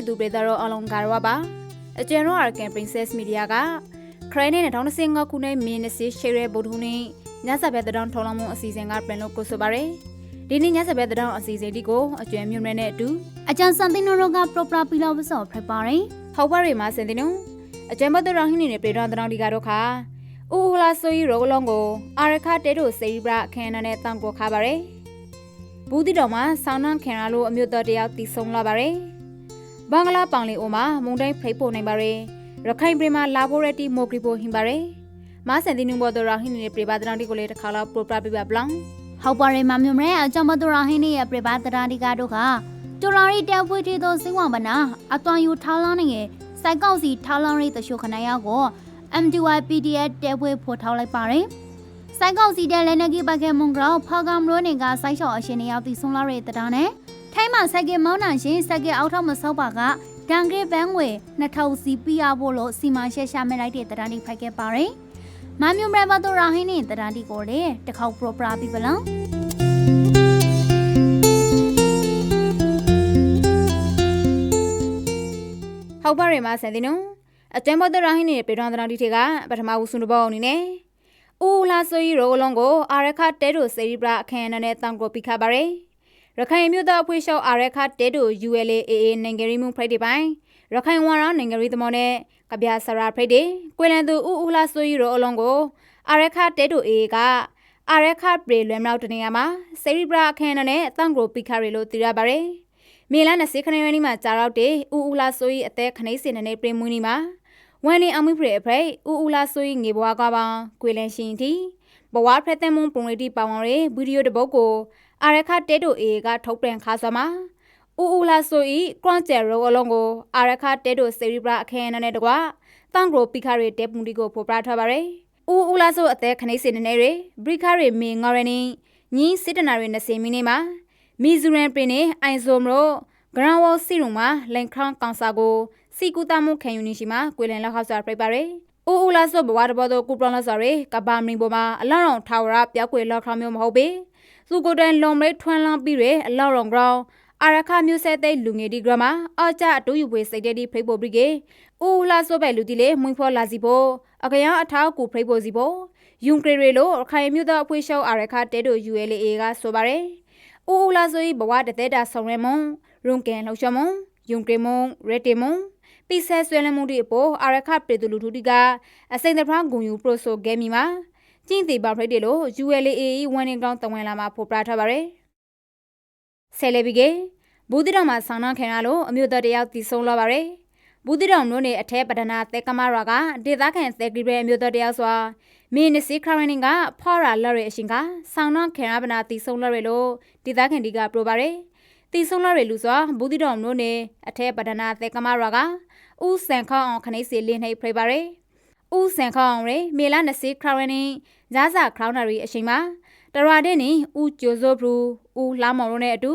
ပြည်သူပြည်သားတို့အလုံးကာရဝပါအကျဉ်ရော Arkan Princess Media ကခရိုင်နဲ့2025ခုနှစ်မင်းနစီရှေရဲဗုဒ္ဓဟူးနေ့ညစာပဲတောင်းထော်လောင်းမှုအစီအစဉ်ကပြန်လို့ကိုဆိုပါရယ်ဒီနေ့ညစာပဲတောင်းအစီအစဉ်ဒီကိုအကျွမ်းမြုံနဲ့အတူအကျန်စံတင်တို့ကပရပရာပီလာဝဆောဖရပါရင်ဟောက်ပါရီမှာစင်တင်နုအကျွမ်းဘတ်တော်ဟင်းနေပြည်တော်တောင်းဒီကတော့ခါဥဟလာဆိုရီရောလုံးကိုအာရခတဲတို့စေရီဘရာအခမ်းအနားနဲ့တောင်းကိုခါပါရယ်ဘူးတီတော်မှာဆောင်းနှံခင်ရလို့အမျိုးတော်တယောက်တည်ဆုံလာပါရယ် ဘင်္ဂလားပောင်လီအိုမှာမုန်တိုင်းဖိတ်ပို့နိုင်ပါရယ်ရခိုင်ပြည်မှာလာဘိုရတီမိုဂရီပိုဟင်ပါရယ်မဆန်တင်နုဘောတော်ဟင်းနေပြည်ပါတောင်းဒီကိုလေတခါလောက်ပရိုပရာပြပပလောင်ဟောက်ပါရမမြမရဲအကြောင်းမတော်ဟင်းနေရပြပါတရာဒီကာတို့ကတော်လာရီတဲဖွေးတီတို့စင်ဝမနာအသွန်ယူထားလောင်းနေငယ်စိုက်ကောက်စီထားလောင်းရီတရှုခနရောက်ကို MDY PDF တဲဖွေးဖို့ထောက်လိုက်ပါရင်စိုက်ကောက်စီတဲ့လည်းနေကိပကေမွန်ဂရောဖာကမ်ရိုနေကစိုက်ချော်အရှင်နေရောက်တည်ဆုံးလာတဲ့တရားနဲ့ ထိုင်းမှာစိုက်ကမောင်းနှံရှင်စိုက်ကအောက်ထောက်မဆောက်ပါကဒန်ဂရဘန်ဝေ2000စီပြရဖို့လို့စီမံရှက်ရှာမဲ့လိုက်တဲ့တရားလေးဖိုက်ခဲ့ပါရင်မမျိုးမရမတော်ရဟင်းနဲ့တရားဒီကိုလေတခေါက်ပရိုပရာပြီပလောင်ဟောက်ပါရီမှာစန်တင်နုအကျွမ်းဘတ်တော်ဟင်းနေပြည်တော်တောင်းဒီထေကပထမဦးစုနဘောအနေနဲ့ဥလာဆိုရီရောလုံးကိုအာရခတဲတို့စေရီဘရာအခမ်းအနားနဲ့တောင်းကိုပိခပါရယ် ရခိုင်မြို့သားအဖွဲ့ရှောက်အာရခတဲတို့ ULAA နိုင်ငံရေးမှုဖိတ်တွေပိုင်းရခိုင်ဝါရနိုင်ငံရေးသမောနဲ့ကဗျာဆရာဖိတ်တွေကွေလန်သူဥဥလာဆိုရီရောအလုံးကိုအာရခတဲတို့ AA ကအာရခပရေလွယ်မြောက်တနေရာမှာစေရီဘရာအခမ်းအနားနဲ့တောင်းကိုပိခရီလို့သိရပါရယ်မေလာ20ခရရက်နေ့မှာကြာတော့တဲ့ဥဥလာဆိုရီအသက်ခနိစင်တဲ့ပြင်မွေးနေ့မှာဝန်လင်းအမှုဖရအဖရိဥဥလာဆိုရီငေဘွားကပါကွေလန်ရှင်တီဘဝဖရက်တဲ့မွန်ပုံရီတီပါဝင်ရဲဗီဒီယိုတစ်ပုဒ်ကို အာရခတဲတိုအေကထုတ်ပြန်ခါဆွာမှာဥဥလာဆိုဤကရွန်ကျယ်ရောအလုံးကိုအာရခတဲတိုစေရီဘရာအခမ်းအနားနဲ့တကွတန်ဂရိုပီခရီတဲပူတီကိုဖော်ပြထားပါရယ်ဥဥလာဆိုအသက်ခနိစင်နေနေရဘရိခရီမင်ငရနီညီစစ်တနာရီ20မိနစ်မှာမီဇူရန်ပင်နဲ့အိုင်ဇိုမရိုဂရန်ဝေါစီရုံမှာလန်ခရန်ကောင်စာကိုစီကူတာမှုခံယူနေရှိမှာကွေလန်လောက်ဟောက်ဆွာပြပါရယ်အိုအိုလာဆိုဘဝတဘောတော့ကူပရန်လာဆိုရယ်ကဘာမင်းပေါ်မှာအလောင်းအောင်ထာဝရပြောက်ကွေလောက်ခရမျိုးမဟုတ်ပေ သူကိုတန်လွန်မဲထွန်းလန်းပြီးရယ်အလောင်းအောင် ground အာရခမျိုးဆက်တဲ့လူငယ်ဒီဂရမာအော်ကြအတူယူပွေစိတ်တဲ့ဒီဖိတ်ဖို့ပြီးကေအိုလာဆိုပဲလူတီလေမွင်ဖော်လာစီဖို့အကရန်အထောက်ကူဖိတ်ဖို့စီဖို့ယုံကရေရေလို့ခိုင်မျိုးသားအဖွေးရှောက်အာရခတဲတို့ ULA ကဆိုပါရယ်အိုလာဆိုဘဝတသက်တာဆောင်ရမွန်ရုံကန်လှောက်ရှမွန်ယုံကရေမွန်ရတေမွန်ပိဆဲဆွဲလမှုဒီအပေါ်အာရခပေတူလူထူတီကအစိမ့်တဖန်ဂုံယူပရိုဆိုဂဲမီမှာ ကျင့်သေးပါဖိတ်တယ်လို့ ULA ဝန်နေကောင်တဝန်လာမှာဖော်ပြထားပါရယ်ဆယ်လေဘီကေဘူးတိတော်မှာဆောင်းနှံခံရလို့အမျိုးသားတယောက်တည်ဆုံးလာပါရယ်ဘူးတိတော်မျိုးနေအထက်ပဒနာသက်ကမရာကဒေသခံသက်ကရီပဲအမျိုးသားတယောက်စွာမင်းနစီခရနင်းကဖော်ရာလရအရှင်ကဆောင်းနှံခံရပနာတည်ဆုံးလာရလို့ဒေသခံဒီကပရိုပါရယ်တည်ဆုံးလာရလူစွာဘူးတိတော်မျိုးနေအထက်ပဒနာသက်ကမရာကဥဆန်ခေါအောင်ခနေစီလင်းနေဖရပါရယ် ဥဆန်ခေါအောင်ရမေလာနစီခရနင်းဇာဇာခရောင်းနာရီအရှင်မှာတရာတဲ့နေဥကျိုဇိုဘရူဥလာမော်ရိုနဲ့အတူ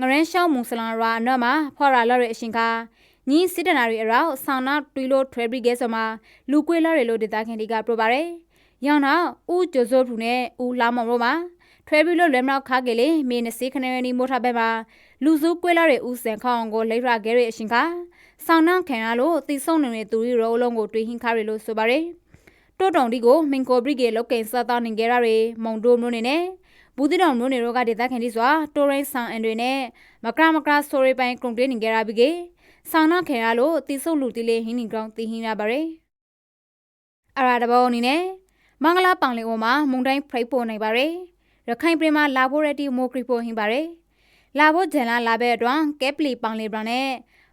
ငရန်ရှောင်းမူဆလန်ရာအနော်မှာဖော်ရာလရအရှင်ကညီစစ်တနာရီအရောက်ဆောင်းနာတွီလိုထရဘရီဂဲဆိုမှာလူကွေးလာရလို့ဒေတာခင်ဒီကပြပါရယ်ရောင်းတော့ဥကျိုဇိုဘရူနဲ့ဥလာမော်ရိုမှာထွဲပြီးလို့လွယ်မောက်ခါကလေးမေနစီခနေနီမိုထားဘဲမှာ လူစုကွေးလာတဲ့ဥစံခေါအောင်ကိုလိရခဲ့ရအရှင်ကဆောင်းနှံခံရလို့တီဆုံနေတဲ့သူရီရောလုံးကိုတွေးဟင်းခါရလို့ဆိုပါရယ်တိုးတုံဒီကိုမင်ကိုဘရစ်ကေလောက်ကင်စတာနေကြရရမုံဒိုမျိုးနေနဲ့ဘူးတိတောင်မျိုးနေရောကဒေသခံဒီစွာတိုရိန်ဆောင်အန်တွေနဲ့မကရမကရဆိုရီပိုင်ကွန်တေးနေကြရပြီကေဆောင်းနှံခံရလို့တီဆုံလူတီလေးဟင်းနီကောင်တီဟင်းရပါရယ်အရာတဘောအနေနဲ့မင်္ဂလာပောင်လီအိုမှာမုန်တိုင်းဖိတ်ပေါ်နိုင်ပါရယ်ရခိုင်ပြည်မှာလာဖို့ရတီမိုကရီပိုဟင်းပါရယ် လာဖို့ဂျန်လာလာဘဲအတွန်းကက်ပလီပောင်လီဘရန်နဲ့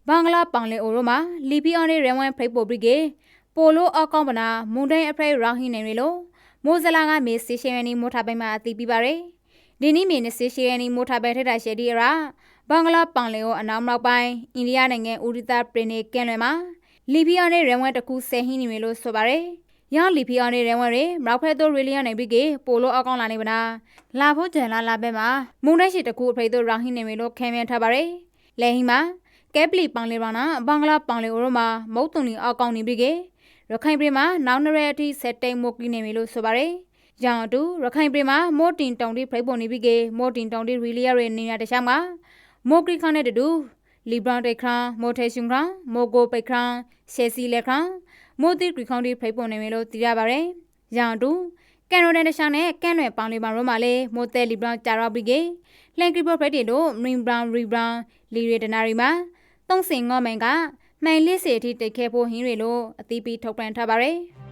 ဘင်္ဂလားပောင်လီအိုရိုမှာလီပီအော်နေရန်ဝမ်ဖိတ်ပိုဘရီကေပိုလိုအကောင်းပနာမွန်တိုင်းအဖရိရောင်းဟင်းနေရလို့မိုးဇလာကမေစီရှယ်ယနီမိုထားပိုင်မှာအတီးပြပါရယ်ဒီနေ့မေနစီရှယ်ယနီမိုထားပိုင်ထက်တာရှယ်ဒီရာဘင်္ဂလားပောင်လီအိုအနောက်မြောက်ပိုင်းအိန္ဒိယနိုင်ငံဥဒိတာပရနေကန်လွယ်မှာလီပီအော်နေရန်ဝမ်တကူဆယ်ဟင်းနေရလို့ဆိုပါရယ် ရောင်းလီဖီအော်နေရန်ဝရဲမောက်ဖက်တို့ရီလီယန်နေပြီးကေပိုလိုအကောင်းလာနေပါနာလာဖို့ကြံလာလာပဲမှာမုန်တိုင်းရှိတကူအဖိတ်တို့ရောင်းဟင်းနေမလို့ခဲမြန်းထားပါရယ်လဲဟင်းမှာကဲပလီပောင်လေပါနာဘင်္ဂလားပောင်လေအိုရိုမှာမုတ်တုံနီအကောင်းနေပြီးကေရခိုင်ပြည်မှာနောင်နရဲအထိဆက်တိန်မိုကီနေပြီလို့ဆိုပါရယ်ရောင်အတူရခိုင်ပြည်မှာမိုတင်တောင်တိဖိတ်ပုံနေပြီးကေမိုတင်တောင်တိရီလီယာရဲ့နေရာတခြားမှာမိုကရီခါနဲ့တူ လီဘရန်တေခရန်မိုထေရှင်ခရန်မိုကိုပိတ်ခရန်ရှယ်စီလက်ခရန်မိုတီဂရီခေါန်တီဖိတ်ပုံနေမယ်လို့သိရပါတယ်။ရန်တူကန်ရိုဒန်တရှောင်းနဲ့ကန်ရွယ်ပေါင်လီပါရောမှာလေမိုတဲလီဘရန်တာရာဘရီဂေလန်ကရီဘဖိတ်တီတို့မင်ဘရန်ရီဘရန်လီရီဒနာရီမှာသုံးစင်ငေါမန်ကမှန်လေးစီအထိတိတ်ခဲဖို့ဟင်းတွေလို့အသီးပြီးထုတ်ပြန်ထားပါတယ်။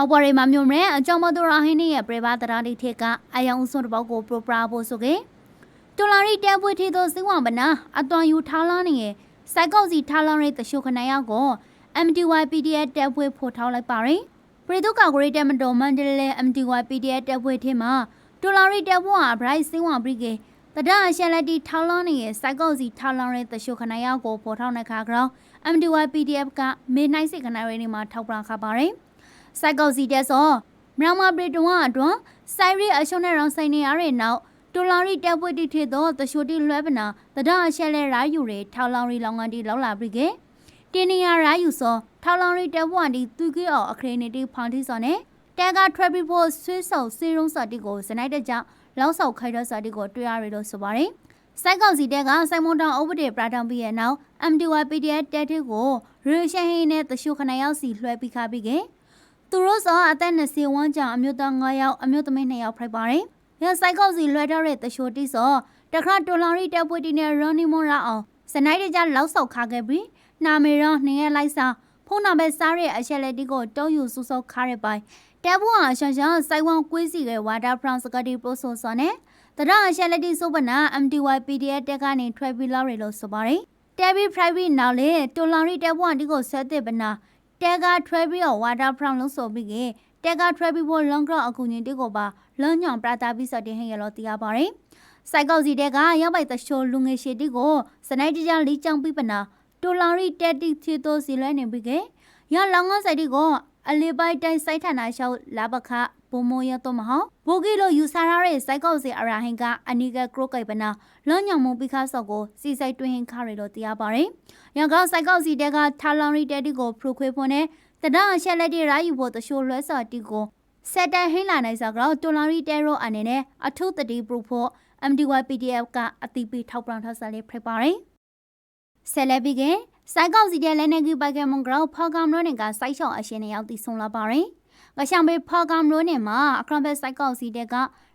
ဟောက်ပါရီမမျိုးမဲအကြောင်းမတော်ရဟင်းရဲ့ပြပတရာဒီထက်ကအယောင်စွန်တပေါက်ကိုပရိုပရာဖို့ဆိုကေဒေါ်လာရီတဲပွေထီသောစီဝံပနာအသွန်ယူထားလာနေရဲ့စိုက်ကောက်စီထားလာတဲ့တရှုခဏရောက်ကို MDY PDF တဲပွေဖို့ထောက်လိုက်ပါရင်ပရိဒုကဂရိတဲမတော်မန်ဒလဲ MDY PDF တဲပွေထင်းမှာဒေါ်လာရီတဲပွားဘရိုက်စီဝံပရိကေတဒအရှက်လက်တီထောက်လာနေရဲ့စိုက်ကောက်စီထောက်လာတဲ့တရှုခဏရောက်ကိုပေါ်ထောက်နေခါကြောင်း MDY PDF ကမေနိုင်စစ်ခဏရဲနေမှာထောက်ပံခါပါရင် စိုက်ကောက်စီတဲ့ဆိုမြန်မာပြည်တွန်းအတွန်းစိုက်ရီအရှုံးနဲ့ရောင်းဆိုင်နေရတဲ့နောက်ဒေါ်လာရီတပ်ပွေတိထေသောတရှိုတိလွဲပနာတဒအရှက်လဲရာယူတွေထောက်လောင်ရီလောင်ကန်တီလောက်လာပြီကတင်းနေရရာယူဆိုထောက်လောင်ရီတပ်ပွန်တီသူကီအော်အခရနေတီဖောင်တီဆိုနဲ့တန်ကထရက်ဘီဖို့ဆွေးဆောက်စေရုံးစာတီကိုစနိုက်တဲ့ကြောင့်လောက်ဆောက်ခိုက်တဲ့စာတီကိုတွေ့ရရလို့ဆိုပါတယ်စိုက်ကောက်စီတဲ့ကစိုင်မွန်တောင်ဥပဒေပရာတောင်ပြီးရဲ့နောက် MDY PDF တက်တဲ့ကိုရေရှန်ဟင်းနဲ့တရှိုခဏရောက်စီလွှဲပြီးခါပြီးက သူတို့စောအသက်20ဝန်းကျင်အမျိုးသား9ယောက်အမျိုးသမီး2ယောက်ဖိုက်ပါတယ်။ရစိုက်ကောက်စီလွှဲထားတဲ့တရှိုတိစောတခါတိုလောင်ရီတက်ပွေတီနဲ့ရော်နီမွန်ရာအောင်စနိုက်တကြလောက်ဆောက်ခါခဲ့ပြီးနာမေရောနေရလိုက်စာဖုန်းနံပါတ်စားရဲ့အချက်လက်တီကိုတုံးယူစုဆောက်ခါရပိုင်တဲဘူးဟာရှန်ရှန်စိုက်ဝမ်ကွေးစီရဲ့ဝါတာဖရန်စကတီပရိုဆိုဆောနဲ့တရအချက်လက်တီစုပနာ MDY PDF တက်ကနေထွက်ပြီးလောက်ရလို့ဆိုပါတယ်တဲဘီ private နောက်လေတိုလောင်ရီတဲဘူးဟာဒီကိုဆက်တဲ့ပနာ တဲကထွဲပြီးတော့ဝါတာဖရောင်လုံးဆိုပြီးကတဲကထွဲပြီးဖို့လုံကတော့အကူညီတိကိုပါလွန်ညောင်ပရာတာပြီးစတဲ့ဟင်ရလို့တရားပါတယ်စိုက်ကောက်စီတဲ့ကရောက်ပိုက်တရှိုးလူငယ်ရှိတိကိုစနိုက်တကြလီချောင်းပြီးပနာတိုလောင်ရီတက်တိချီတိုစီလဲနေပြီးကရလောင်ငန်းဆိုင်တိကိုအလေးပိုက်တိုင်းစိုက်ထနာရှောက်လာပခ ဘုံမရတော့မဟုတ်ဘိုဂီလိုယူဆရတဲ့စိုက်ကောက်စီအရာဟင်ကအနီကကရိုကိပနာလွန်ညောင်မပိခါဆော့ကိုစီဆိုင်တွင်ဟင်ခရလို့တရားပါတယ်ရန်ကောက်စိုက်ကောက်စီတဲ့ကထာလောင်ရီတက်တိကိုဖရူခွေဖွန်းနဲ့တဒအရှက်လက်တီရာယူဖို့တရှိုးလွဲစော်တီကိုစက်တန်ဟိလာနိုင်စာကတော့တိုလာရီတဲရိုအနေနဲ့အထုတတိပရူဖို့ MDY PDF ကအတိပိထောက်ပံ့ထားစလေးဖြစ်ပါတယ်ဆယ်လက်ပြီးကစိုက်ကောက်စီတဲ့လက်နေကူပိုက်ကမွန်ဂရောဖောက်ကမ်ရိုနေကစိုက်ချောင်းအရှင်နေရောက်တည်ဆုံလာပါတယ် ကရှံဘေဖောက်ကမ်ရိုနေမှာအခရမ်ဘက်စိုက်ကောက်စီတဲ့က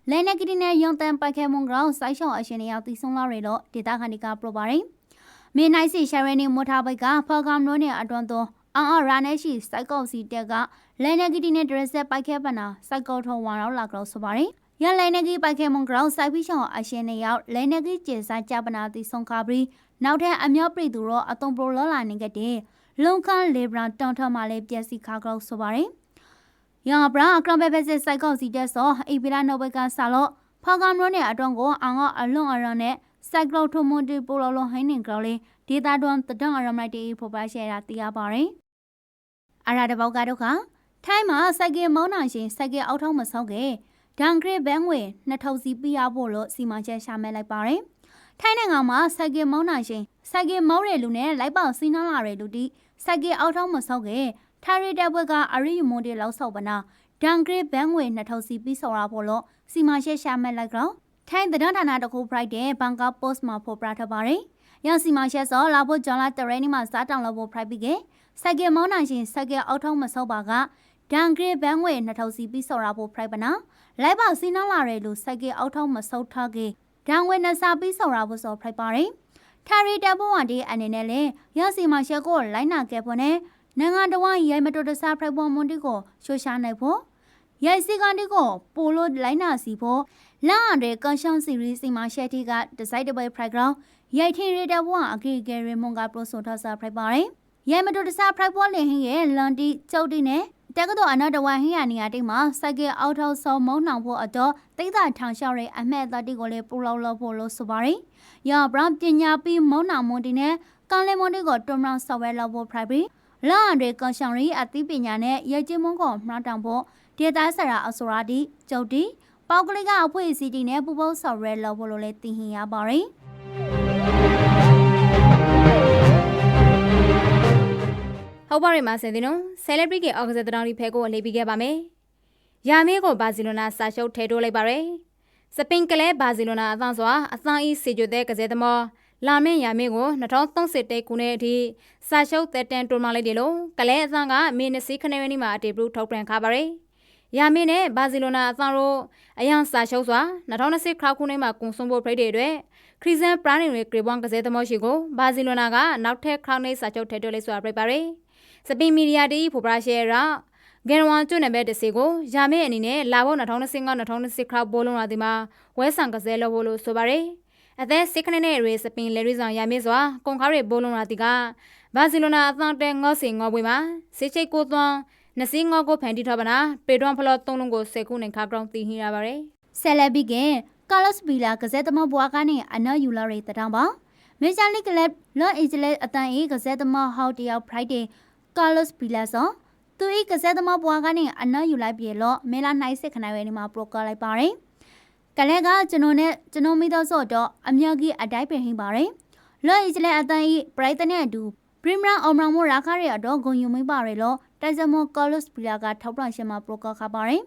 လက်နေကတီနဲ့ယုံတန်ပိုက်ကမွန်ဂရောစိုက်ချောင်းအရှင်နေရောက်တည်ဆုံလာရလို့ဒေတာခန်ဒီကပရိုပါတယ်မင်းနိုင်စီရှာရနေမိုထားဘိုက်ကဖောက်ကမ်ရိုနေအတွန်းသောအာအာရာနေရှိစိုက်ကောက်စီတက်ကလဲနေဂီတီနဲ့ဒရက်ဆက်ပိုက်ခဲပနာစိုက်ကောက်ထုံဝါတော့လာကြောဆိုပါတယ်ရလဲနေဂီပိုက်ခဲမွန်ဂရောစိုက်ပြီးရှောင်းအရှင်နေရောက်လဲနေဂီကျေစာကြပနာတီဆုံခါပြီးနောက်ထပ်အမြောက်ပြည်သူတော့အတုံပရိုလောလာနေခဲ့တဲ့လုံခန်းလေဘရာတောင်ထမလေးပြက်စီခါကြောဆိုပါတယ် ရံဘရာကရမ်ဘဲဘက်စစ်စိုက်ကောက်စီတက်ဆောအိပီလာနိုဘကဆာလောဖောက်ကမ်ရိုနဲ့အတွန်းကိုအောင်ကအလွန်အရန်နဲ့စိုက်ကောက်ထုံမွန်တီပိုလောလောဟိုင်းနေကြောလေးဒေတာတွန်တဒံအရမိုက်တီဖော်ပါရှယ်တာသိရပါတယ်အရာတဘောက်ကတော့ခထိုင်းမှာစိုက်ကင်မောင်းနိုင်ရှင်စိုက်ကင်အောက်ထောင်းမဆောက်ခဲ့ဒန်ဂရစ်ဘန်ငွေ2000စီပြရဖို့လို့စီမံချက်ရှာမဲလိုက်ပါတယ်ထိုင်းနိုင်ငံမှာစိုက်ကင်မောင်းနိုင်ရှင်စိုက်ကင်မောင်းတဲ့လူနဲ့လိုက်ပေါစီးနှောင်းလာတဲ့လူတီစိုက်ကင်အောက်ထောင်းမဆောက်ခဲ့ ထာရီတက်ဘွက်ကအရိယမွန်တီလောက်ဆောက်ပနာဒန်ဂရစ်ဘန်ငွေ2000စီပြီးဆော်ရဖို့လို့စီမံချက်ရှာမဲလိုက်တော့ထိုင်းသတင်းဌာနတခု Friday ဘန်ကောက်ပို့စ်မှာဖော်ပြထားပါတယ်ရစီမံချက်စောလာဖို့ဂျွန်လာတရဲနီမှာစားတောင်လို့ဖို့ Friday ပြီးကစိုက်ကင်မောင်းနိုင်ရှင်စိုက်ကင်အောက်ထောင်းမဆောက်ပါကဒန်ဂရစ်ဘန်ငွေ2000စီပြီးဆော်ရဖို့ Friday ပနာလိုက်ပါစီးနှောင်းလာတဲ့လူစိုက်ကင်အောက်ထောင်းမဆောက်ထားခဲ့ဒန်ငွေနှစ်စာပြီးဆော်ရဖို့ဆို Friday ပါတယ်ထာရီတဘဝတီအနေနဲ့လေရစီမရှက်ကိုလိုင်းနာခဲ့ဖို့နဲ့ နိုင်ငံတော်ရိုင်မတော်တဆဖိုက်ပေါ်မွန်တီကိုရှိုးရှာနိုင်ဖို့ရိုက်စီကန်တီကိုပိုလိုလိုင်းနာစီဖို့လာရတဲ့ကန်ရှောင်းစီရီစီမရှက်တီကဒီဇိုက်တဘိုင်ဖရိုက်ဂရောင်းရိုက်ထင်ရတဲ့ဘဝအကေကယ်ရီမွန်ကပရိုဆိုထဆာဖရိုက်ပါတယ်ရိုင်မတော်တဆဖိုက်ပေါ်လင်ဟင်းရဲ့လန်တီကျုပ်တီနဲ့တက္ကသိုလ်အနာတဝဟင်းရနေရာတိတ်မှာစိုက်ကဲအောက်ထောက်ဆောင်မုံနှောင်ဖို့အတော့တိတ်တာထောင်လျှောက်တဲ့အမှတ်အသားတိကိုလည်းပူလောက်လောက်ဖို့လို့ဆိုပါတယ်။ရာဘရန်ပညာပြီးမုံနှောင်မွန်တီနဲ့ကန်လေမွန်တီကိုတွမ်ရောင်ဆော့ဝဲလောက်ဖို့ private လာအန်တွေကန်ရှောင်ရီအသိပညာနဲ့ရဲချင်းမုံကိုမှတောင်ဖို့ဒေတာဆရာအစောရာတီကျုပ်တီပေါကလေးကအဖွေစီတီနဲ့ပူပေါဆော့ဝဲလောက်ဖို့လို့လည်းသိဟင်ရပါတယ်။ဟုတ်ပါရမဆယ်ဒီနော်ဆယ်လက်ဘရီကအောက်ကစားတောင်းဒီဖဲကိုအလေးပြီးခဲ့ပါမယ်။ယာမင်းကိုဘာစီလိုနာစာရှုပ်ထဲထိုးလိုက်ပါရယ်စပင်ကလဲဘာစီလိုနာအသံစွာအသံဤစီဂျိုတဲ့ကစားသမော လာမင်းယာမင်းကို2030ခုနှစ်အထိစာရှုပ်သက်တမ်းတွန်းမလိုက်တယ်လို့ကလဲအသံကမင်းနစီခနေဝင်းမှာအတေပရူထုတ်ပြန်ခါပါရယ်ယာမင်းနဲ့ဘာစီလိုနာအသံတို့အယံစာရှုပ်စွာ2020ခါခုနှစ်မှာကုံဆုံးဖို့ဖိတ်တဲ့အတွက်ခရီးစန်ပရန်တွေဂရေဘွန်ကစားသမောရှိကိုဘာစီလိုနာကနောက်ထပ်ခရောင်းနေစာချုပ်ထဲတွဲလိုက်စွာပြပါရယ်စပင်မီဒီယာတီဖိုပရာရှယ်ရာဂန်ဝမ်ကျွနယ်ဘက်တစီကိုယာမဲအနေနဲ့လာဖို့2025-2026ခါဘောလုံးလာဒီမှာဝဲဆန်ကစားလို့ဖို့လို့ဆိုပါရယ် အသက်စိတ်ခနဲ့နဲ့ရေစပင်လေရီဆောင်ယာမဲစွာကွန်ခါရီဘောလုံးလာဒီကဘာစီလိုနာအသန်တဲငေါ့စီငေါ့ပွေမှာစစ်ချိတ်ကိုသွန်းနစီငေါ့ကိုဖန်တီထောပနာပေတွန်ဖလော့သုံးလုံးကိုစေခုနေခါကောင် တီဟီရပါရယ်ဆယ်လက်ပြီးကကာလော့စ်ဘီလာကစားသမားဘွားကနေအနော်ယူလာရတဲ့တောင်ပါမေဂျာလိကလပ်လော့အန်ဂျလက်အတန်အေးကစားသမားဟောက်တယောက်ဖရိုက်ဒေးကာလော့စ်ဘီလာဆိုသူဤကစားသမားဘွားကနေအနော်ယူလိုက်ပြေလို့မေလာနိုင်စစ်ခနိုင်ဝဲနေမှာပရိုကာလိုက်ပါတယ် ကလဲကကျွန်တော်နဲ့ကျွန်တော်မိသားစုတော့အမြကြီးအတိုင်းပင်ဟင်းပါတယ်လော့အန်ဂျလက်အတန်အေးပရိုက်တနဲ့အတူပရီမရာအောင်မောင်မိုရာခါရဲ့အတော့ဂုံယူမိပါရလို့တိုက်စမောကာလော့စ်ဘီလာကထောက်ပံ့ရှင်မှာပရိုကာခါပါတယ်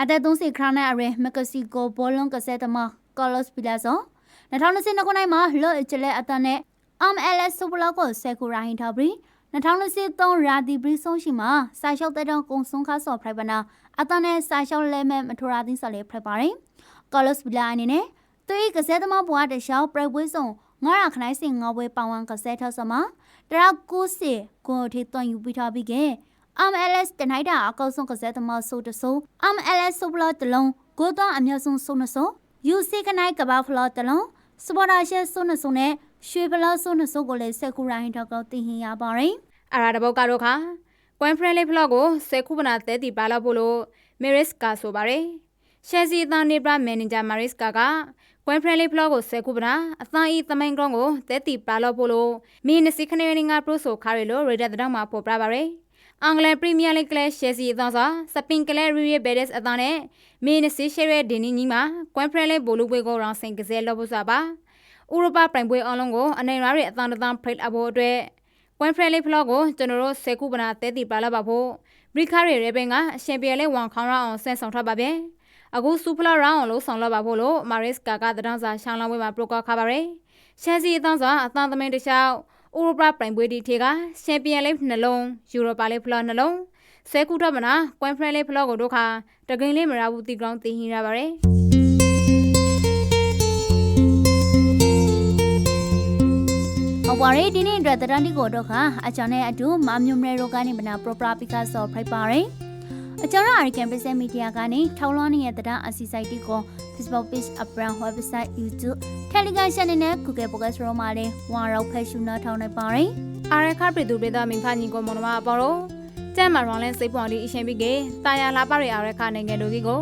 အသက်30ခရနဲ့အရမက္ကဆီကိုဘောလုံးကစားသမားကာလော့စ်ဘီလာဆို2022ခုနှစ်မှာလော့အချလက်အတန်နဲ့ MLS ဆိုဘလောက်ကိုဆယ်ခုရိုင်းထားပြီး2023ရာသီပရီဆုံးရှိမှာစာရှောက်တဲ့တော့ကုံဆုံးခါဆော့ဖရိုက်ပနာအတန်နဲ့စာရှောက်လဲမဲ့မထရာသင်းဆော်လေးဖရိုက်ပါတယ် ကာလော့စ်ဘီလာအနေနဲ့သူ၏ကစားသမားဘွားတရှောက်ပြိုင်ပွဲဆုံးငါရခနိုင်စင်ငါပွဲပောင်ဝမ်ကစားထောက်ဆမှာတရာကိုစီကိုထေတွန်ယူပြီးထားပြီးကဲ MLS တနိုက်တာအကောက်ဆုံးကစားသမားဆိုတဆို MLS ဆိုဘလတလုံးကိုတော့အများဆုံးဆုံးနဆို UC ကနိုက်ကဘာဖလော်တလုံးစပေါ်တာရှဲဆုံးနဆိုနဲ့ရွှေဘလော့ဆုံးနဆိုကိုလည်းဆက်ကူရိုင်းတော့ကောတင်ဟင်ရပါတယ်အရာတပုတ်ကတော့ခါကွမ်ဖရန်လေးဖလော့ကိုစေခုပနာတဲတီပါလာဖို့လို့မေရစ်ကဆိုပါရယ် ရှယ်စီအသန်နေပရာမန်နေဂျာမာရစ်ကာကကွမ်ဖရန်လေးဖလော့ကိုစေခုပနာအသန်ဤသမိုင်းကောင်ကိုတဲတီပါလာဖို့လို့မင်းနစီခနေရင်းကပရိုဆိုခါရီလို့ရေဒတ်တောင်မှာပေါ်ပြပါရယ်အင်္ဂလန်ပရီးမီးယားလိဂ်ကလပ်ရှယ်စီအသင်းစာစပင်ကလပ်ရီရီဘဲဒက်အသင်းနဲ့မင်းနစီရှယ်ရဲဒင်းနီညီမှာကွမ်ဖရန်လေးဘိုလူပွဲကိုရောင်းစင်ကစားလို့ဖို့စာပါဥရောပပြိုင်ပွဲအလုံးကိုအနေရရဲ့အသံတန်းဖိတ်အဖို့အတွက်ကွမ်ဖရန်လေးဖလော့ကိုကျွန်တော်တို့စေခုပနာတဲတီပါလာပါဖို့ဘရိခါရီရဲဘင်ကအရှင်ပြေလေးဝန်ခေါင်းရအောင်ဆန်ဆောင်ထားပါဗျ အခုစူဖလာရောင်းလို့ဆောင်လာပါဖို့လို့မာရစ်ကာကတန်းစာရှောင်းလောင်းဝဲမှာပရိုကောခါပါရယ်ရှန်စီအသင်းစာအသံသမင်တခြားဥရောပပြိုင်ပွဲဒီထေကချန်ပီယံလိနှလုံးယူရိုပါလိဖလော့နှလုံးဆဲကူတော့မနာကွမ်ဖရန်လေးဖလော့ကိုတို့ခါတကင်းလေးမရဘူးတီကောင်တီဟင်းရပါရယ်ဟုတ်ပါရဲ့ဒီနေ့အတွက်တရန်ဒီကိုတော့ခါအချောင်းနဲ့အတူမမျိုးမဲရိုကနေမနာပရပရာပီကာဆော့ဖရိုက်ပါရယ် အကျော်ရအရိကန်ပစ္စည်းမီဒီယာကနေထောင်းလွှမ်းနေတဲ့တရားအစီစိုက်တီကို Facebook page အပရန် website YouTube Telegram channel နဲ့ Google Podcast ရောမှာလည်းဝါရောက်ဖက်ရှူနာထောင်းနေပါရယ်အာရခပရိသူပိသမင်ဖာညီကိုမနမအပေါ်တော့ကျမ်းမာရောင်းလဲစိတ်ပွန်ဒီအရှင်ပြီးကေတာယာလာပရိအာရခနိုင်ငံတို့ကြီးကို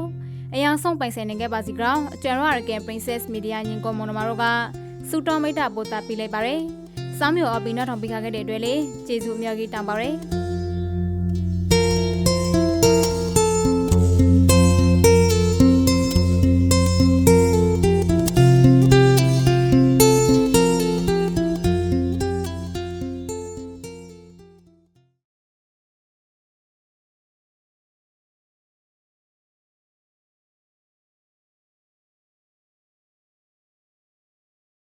အယံဆုံးပိုင်ဆိုင်နေခဲ့ပါစီကောင်အကျွမ်းရအကန် Princess Media ညီကိုမနမတို့ကစူတော်မိတ်တာပို့တာပြလိုက်ပါရယ်စောင်းမျိုးအပီနောက်ထောင်ပြခခဲ့တဲ့အတွက်လေကျေးဇူးအများကြီးတောင်းပါရယ်